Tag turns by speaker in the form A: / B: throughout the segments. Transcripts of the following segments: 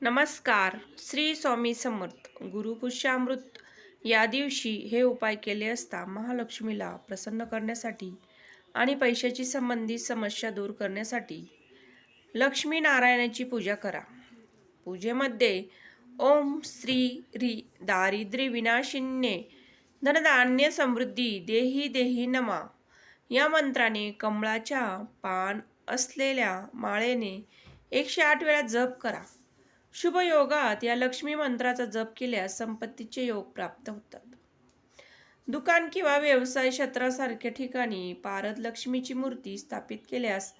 A: नमस्कार. श्री स्वामी समर्थ. गुरुपुष्यामृत या दिवशी हे उपाय केले असता महालक्ष्मीला प्रसन्न करण्यासाठी आणि पैशाची संबंधित समस्या दूर करण्यासाठी लक्ष्मी नारायणाची पूजा करा. पूजेमध्ये ओम श्री री दारिद्र्य विनाशिन्ये धनधान्य समृद्धी देही देही नमा. या मंत्राने कमळाच्या पान असलेल्या माळेने एकशे आठ वेळा जप करा. शुभ योगात या लक्ष्मी मंत्राचा जप केल्यास संपत्तीचे योग प्राप्त होतात. दुकान किंवा व्यवसाय क्षेत्रासारख्या ठिकाणी पारद लक्ष्मीची मूर्ती स्थापित केल्यास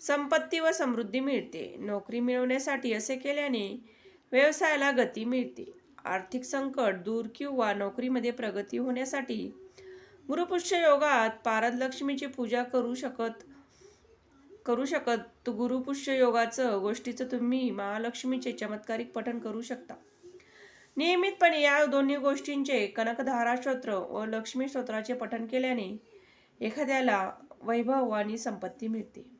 A: संपत्ती व समृद्धी मिळते. नोकरी मिळवण्यासाठी असे केल्याने व्यवसायाला गती मिळते. आर्थिक संकट दूर किंवा नोकरीमध्ये प्रगती होण्यासाठी गुरुपुष्य योगात पारद लक्ष्मीची पूजा करू शकत करू शकत? गुरुपुष्य योगाचं गोष्टीचं तुम्ही महालक्ष्मीचे चमत्कारिक पठण करू शकता. नियमितपणे या दोन्ही गोष्टींचे कनकधारा स्तोत्र व लक्ष्मी स्तोत्राचे पठण केल्याने एखाद्याला वैभव आणि संपत्ती मिळते.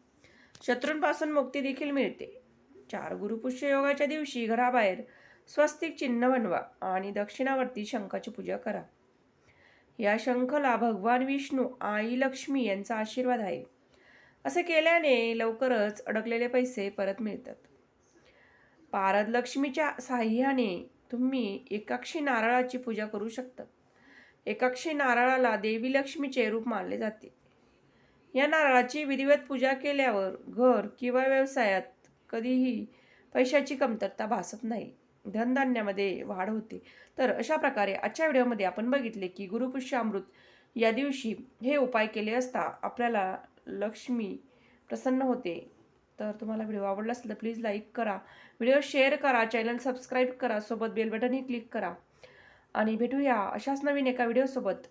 A: शत्रूंपासून मुक्ती देखील मिळते. चार गुरुपुष्य योगाच्या दिवशी घराबाहेर स्वस्तिक चिन्ह बनवा आणि दक्षिणावरती शंखाची पूजा करा. या शंखला भगवान विष्णू आई लक्ष्मी यांचा आशीर्वाद आहे. असे केल्याने लवकरच अडकलेले पैसे परत मिळतात. पारद लक्ष्मीच्या साह्याने तुम्ही एकाक्षी नारळाची पूजा करू शकता. एकाक्षी नारळाला देवी लक्ष्मीचे रूप मानले जाते. या नारळाची विधिवत पूजा केल्यावर घर किंवा व्यवसायात कधीही पैशाची कमतरता भासत नाही. धनधान्यामध्ये वाढ होते. तर अशा प्रकारे आजच्या व्हिडिओमध्ये आपण बघितले की गुरुपुष्यामृत या दिवशी हे उपाय केले असता आपल्याला लक्ष्मी प्रसन्न होते. तर तुम्हाला व्हिडिओ आवडला असेल तर प्लीज लाईक करा. व्हिडिओ शेअर करा. चॅनल सबस्क्राईब करा. सोबत बेल बटनही क्लिक करा. आणि भेटूया अशाच नवीन एका व्हिडिओसोबत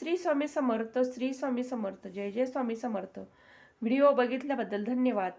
A: श्री स्वामी समर्थ श्री स्वामी समर्थ. जय जय स्वामी समर्थ. व्हिडिओ बघितल्याबद्दल धन्यवाद.